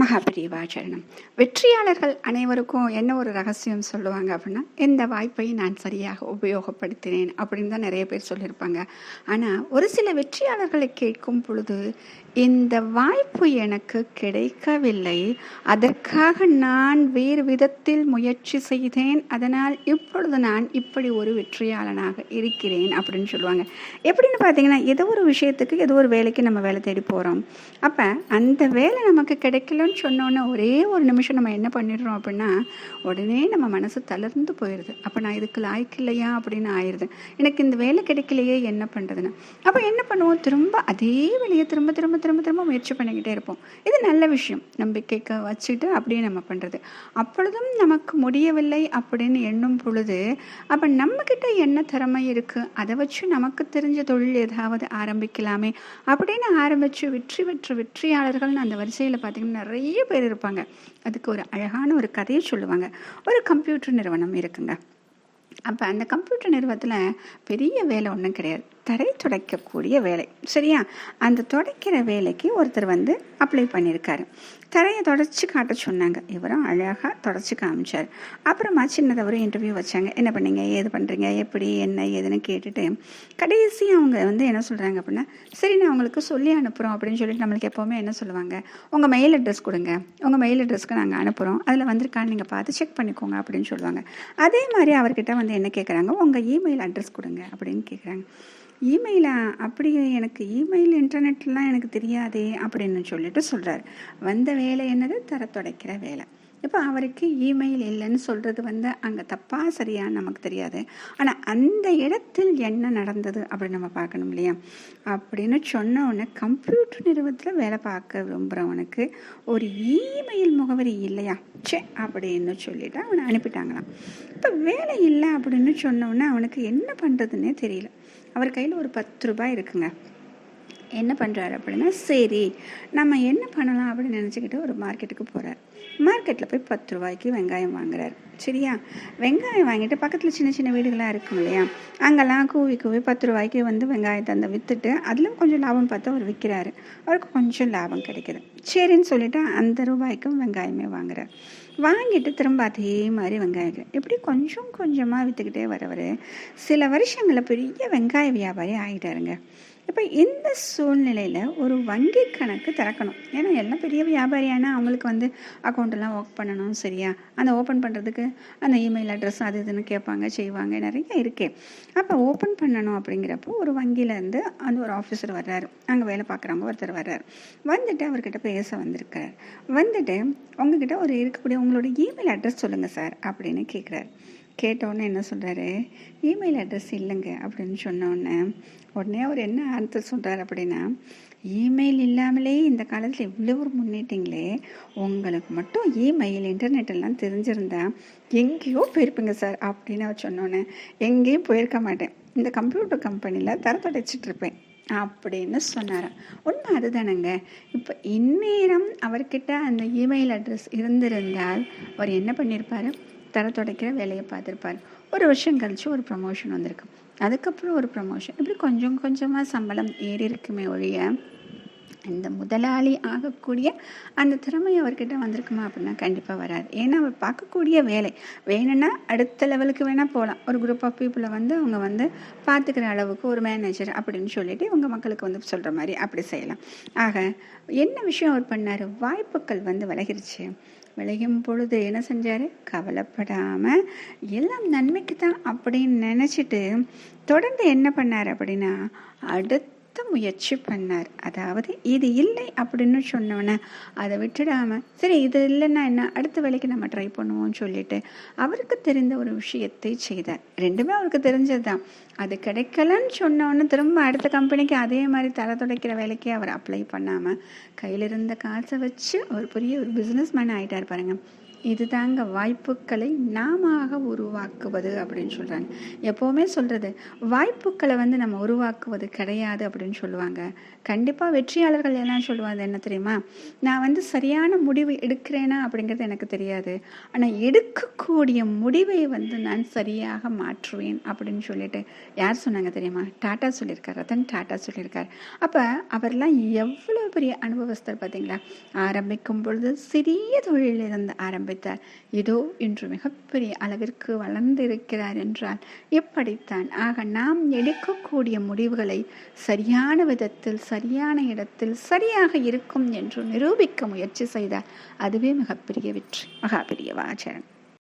மகாபிரிவாச்சரணம். வெற்றியாளர்கள் அனைவருக்கும் என்ன ஒரு ரகசியம் சொல்லுவாங்க அப்படின்னா இந்த வாய்ப்பை நான் சரியாக உபயோகப்படுத்தினேன் அப்படின்னு தான் நிறைய பேர் சொல்லியிருப்பாங்க. ஆனால் ஒரு சில வெற்றியாளர்களை கேட்கும் பொழுது இந்த வாய்ப்பு எனக்கு கிடைக்கவில்லை. அதற்காக நான் வேறு விதத்தில் முயற்சி செய்தேன். அதனால் இப்பொழுது நான் இப்படி ஒரு வெற்றியாளனாக இருக்கிறேன் அப்படின்னு சொல்லுவாங்க. எப்படின்னு பார்த்தீங்கன்னா ஏதோ ஒரு விஷயத்துக்கு ஏதோ ஒரு வேலைக்கு நம்ம வேலை தேடி போகிறோம் அப்போ அந்த வேலை நமக்கு கிடைக்கலன்னு சொன்னோன்னே ஒரே ஒரு நிமிஷம் நம்ம என்ன பண்ணிடுறோம் அப்படின்னா உடனே நம்ம மனசு தளர்ந்து போயிடுது அப்போ நான் இதுக்கு லாய்க்கு இல்லையா அப்படின்னு ஆயிடுது எனக்கு இந்த வேலை கிடைக்கலையே என்ன பண்ணுறதுன்னு அப்போ என்ன பண்ணுவோம்? திரும்ப அதே வேலையை திரும்ப திரும்ப திரும்ப திரும்ப முயற்சி பண்ணிக்கிட்டே இருப்போம். இது நல்ல விஷயம். நம்பிக்கைக்கு வச்சுட்டு அப்படியே நம்ம பண்ணுறது அப்பொழுதும் நமக்கு முடியவில்லை அப்படின்னு எண்ணும் பொழுது அப்போ நம்மக்கிட்ட என்ன திறமை இருக்குது அதை வச்சு நமக்கு தெரிஞ்ச தொழில் ஏதாவது ஆரம்பிக்கலாமே அப்படின்னு ஆரம்பித்து வெற்றி பெற்ற வெற்றியாளர்கள்னு அந்த வரிசையில் பார்த்திங்கன்னா நிறைய நிறைய பேர் இருப்பாங்க. அதுக்கு ஒரு அழகான ஒரு கதையை சொல்லுவாங்க. ஒரு கம்ப்யூட்டர் நிறுவனம் இருக்குங்க. அப்போ அந்த கம்ப்யூட்டர் நிறுவனத்தில் பெரிய வேலை ஒன்றும் கிடையாது. தரை துடைக்கக்கூடிய வேலை. சரியா? அந்த துடைக்கிற வேலைக்கு ஒருத்தர் வந்து அப்ளை பண்ணியிருக்காரு தரையை தொடச்சி காட்ட சொன்னாங்க. இவரும் அழகாக தொடச்சி காமிச்சார். அப்புறமா சின்னதாக ஒரு இன்டர்வியூ வச்சாங்க. என்ன பண்ணீங்க? ஏது பண்ணுறீங்க எப்படி? என்ன? ஏதுன்னு கேட்டுட்டு கடைசி அவங்க வந்து என்ன சொல்கிறாங்க அப்படின்னா சரி நான் உங்களுக்கு சொல்லி அனுப்புகிறோம் அப்படின்னு சொல்லிட்டு நம்மளுக்கு எப்போவுமே என்ன சொல்லுவாங்க? உங்கள் மெயில் அட்ரஸ் கொடுங்க. உங்கள் மெயில் அட்ரஸ்க்கு நாங்கள் அனுப்புகிறோம் அதில் வந்திருக்கான்னு நீங்கள் பார்த்து செக் பண்ணிக்கோங்க அப்படின்னு சொல்லுவாங்க. அதே மாதிரி அவர்கிட்ட வந்து என்ன கேட்குறாங்க உங்கள் இமெயில் அட்ரஸ் கொடுங்க அப்படின்னு கேட்குறாங்க இமெயிலா அப்படி எனக்கு இமெயில் இன்டர்நெட்லாம் எனக்கு தெரியாதே அப்படின்னு சொல்லிட்டு சொல்கிறார் வந்த வேலை என்னது? தர துடைக்கிற வேலை. இப்போ அவருக்கு இமெயில் இல்லைன்னு சொல்கிறது வந்து அங்கே தப்பாக சரியா நமக்கு தெரியாது. ஆனால் அந்த இடத்தில் என்ன நடந்தது அப்படின்னு நம்ம பார்க்கணும் இல்லையா? அப்படின்னு சொன்ன உடனே கம்ப்யூட்டர் நிறுவனத்தில் வேலை பார்க்க விரும்புகிறவனுக்கு ஒரு இமெயில் முகவரி இல்லையா? சே அப்படின்னு சொல்லிட்டு அவனை அனுப்பிட்டாங்களாம். இப்போ வேலை இல்லை அப்படின்னு சொன்ன உடனே அவனுக்கு என்ன பண்ணுறதுன்னே தெரியல. அவர் கையில் ஒரு பத்து ரூபாய் இருக்குங்க. என்ன பண்ணுறாரு அப்படின்னா சரி நம்ம என்ன பண்ணலாம் அப்படின்னு நினச்சிக்கிட்டு ஒரு மார்க்கெட்டுக்கு போகிறார் மார்க்கெட்டில் போய் பத்து ரூபாய்க்கு வெங்காயம் வாங்குறாரு. சரியா? வெங்காயம் வாங்கிட்டு பக்கத்தில் சின்ன சின்ன வீடுகளாக இருக்கும் இல்லையா? அங்கெல்லாம் கூவி கூவி பத்து ரூபாய்க்கு வந்து வெங்காயத்தை அந்த விற்றுட்டு அதில் கொஞ்சம் லாபம் பார்த்து அவர் விற்கிறாரு அவருக்கு கொஞ்சம் லாபம் கிடைக்கிது. சரின்னு சொல்லிட்டு அந்த ரூபாய்க்கும் வெங்காயமே வாங்குகிறேன் வாங்கிட்டு திரும்ப அதே மாதிரி வெங்காயம் இப்படி கொஞ்சம் கொஞ்சமாக விற்றுக்கிட்டே வரவர் சில வருஷங்களில் பெரிய வெங்காய வியாபாரி ஆகிட்டாருங்க இப்போ இந்த சூழ்நிலையில் ஒரு வங்கி கணக்கு திறக்கணும். ஏன்னா எல்லாம் பெரிய வியாபாரியானா அவங்களுக்கு வந்து அக்கௌண்ட்டெல்லாம் ஒர்க் பண்ணணும் சரியா? அந்த ஓப்பன் பண்ணுறதுக்கு அந்த இமெயில் அட்ரஸ் அது இதுன்னு கேட்பாங்க செய்வாங்க நிறைய இருக்கே. அப்போ ஓப்பன் பண்ணணும் அப்படிங்கிறப்போ ஒரு வங்கியிலேருந்து அந்த ஒரு ஆஃபீஸர் வர்றாரு. அங்கே வேலை பார்க்குறவங்க ஒருத்தர் வர்றாரு. வந்துட்டு அவர்கிட்ட பேச வந்திருக்கார். வந்துட்டு உங்ககிட்ட ஒரு இருக்கக்கூடிய உங்களோட இமெயில் அட்ரஸ் சொல்லுங்கள் சார் அப்படின்னு கேட்குறாரு. கேட்டோன்னே என்ன சொல்கிறாரு இமெயில் அட்ரஸ் இல்லைங்க அப்படின்னு சொன்னோடனே உடனே அவர் என்ன ஆன்சர் சொல்கிறார் அப்படின்னா இமெயில் இல்லாமலே இந்த காலத்தில் இவ்வளோ ஒரு முன்னேட்டிங்களே உங்களுக்கு மட்டும் இமெயில் இன்டர்நெட் எல்லாம் தெரிஞ்சிருந்தா எங்கேயோ போயிருப்பீங்க சார் அப்படின்னு அவர் சொன்னோன்னே எங்கேயும் போயிருக்க மாட்டேன். இந்த கம்ப்யூட்டர் கம்பெனியில் தரத்தடைச்சிட்டு இருப்பேன் அப்படின்னு சொன்னாராம் உண்மை அதுதானங்க. இப்போ இந்நேரம் அவர்கிட்ட அந்த இமெயில் அட்ரஸ் இருந்திருந்தால் அவர் என்ன பண்ணியிருப்பார் தர துடைக்கிற வேலையை பார்த்துருப்பார். ஒரு வருஷம் கழித்து ஒரு ப்ரமோஷன் வந்திருக்கு. அதுக்கப்புறம் ஒரு ப்ரமோஷன் இப்படி கொஞ்சம் கொஞ்சமாக சம்பளம் ஏறி இருக்குமே ஒழிய இந்த முதலாளி ஆகக்கூடிய அந்த திறமை அவர்கிட்ட வந்திருக்குமா அப்படின்னா கண்டிப்பாக வராது. ஏன்னா அவர் பார்க்கக்கூடிய வேலை. வேணும்னா அடுத்த லெவலுக்கு வேணால் போகலாம் ஒரு குரூப் ஆஃப் பீப்புளை வந்து அவங்க வந்து பார்த்துக்கிற அளவுக்கு ஒரு மேனேஜர் அப்படின்னு சொல்லிட்டு இவங்க மக்களுக்கு வந்து சொல்கிற மாதிரி அப்படி செய்யலாம். ஆக என்ன விஷயம் அவர் பண்ணார்? வாய்ப்புகள் வந்து விலகிருச்சு. விளையும் பொழுது என்ன செஞ்சார்? கவலைப்படாமல் எல்லாம் நன்மைக்கு தான் அப்படின்னு நினச்சிட்டு தொடர்ந்து என்ன பண்ணார் அப்படின்னா அடுத்த முயற்சி பண்ணார். அதாவது இது இல்லை அப்படின்னு சொன்னோன்னே அதை விட்டுடாமல் சரி இது இல்லைன்னா என்ன? அடுத்த வேலைக்கு நம்ம ட்ரை பண்ணுவோம்னு சொல்லிட்டு அவருக்கு தெரிந்த ஒரு விஷயத்தை செய்தார். ரெண்டுமே அவருக்கு தெரிஞ்சது தான் அது கிடைக்கலன்னு சொன்னோன்னு திரும்ப அடுத்த கம்பெனிக்கு அதே மாதிரி தலை துடைக்கிற வேலைக்கே அவர் அப்ளை பண்ணாமல் கையில் இருந்த காசை வச்சு அவர் பெரிய ஒரு பிஸ்னஸ் மேன் ஆகிட்டார் பாருங்கள் இதுதாங்க வாய்ப்புகளை நாம உருவாக்குவது அப்படின்னு சொல்கிறாங்க எப்போவுமே சொல்கிறது வாய்ப்புகளை வந்து நம்ம உருவாக்குவது கிடையாது அப்படின்னு சொல்லுவாங்க. கண்டிப்பாக வெற்றியாளர்கள் எல்லாம் சொல்லுவாங்க என்ன தெரியுமா? நான் வந்து சரியான முடிவு எடுக்கிறேனா அப்படிங்கிறது எனக்கு தெரியாது. ஆனால் எடுக்கக்கூடிய முடிவை வந்து நான் சரியாக மாற்றுவேன் அப்படின்னு சொல்லிட்டு யார் சொன்னாங்க தெரியுமா? டாட்டா சொல்லியிருக்கார் ரத்தன் டாட்டா சொல்லியிருக்கார். அப்போ அவர்லாம் எவ்வளோ பெரிய அனுபவஸ்தர் பார்த்தீங்களா? ஆரம்பிக்கும் பொழுது சிறிய தொழிலிருந்து ஆரம்பித்தார் இதோ இன்று மிகப்பெரிய அளவிற்கு வளர்ந்திருக்கிறார் என்றால் இப்படித்தான் ஆக நாம் எடுக்கக்கூடிய முடிவுகளை சரியான விதத்தில் சரியான இடத்தில் சரியாக இருக்கும் என்று நிரூபிக்க முயற்சி செய்தால் அதுவே மிகப்பெரிய வெற்றி. மகாபெரிய வாச்சரன்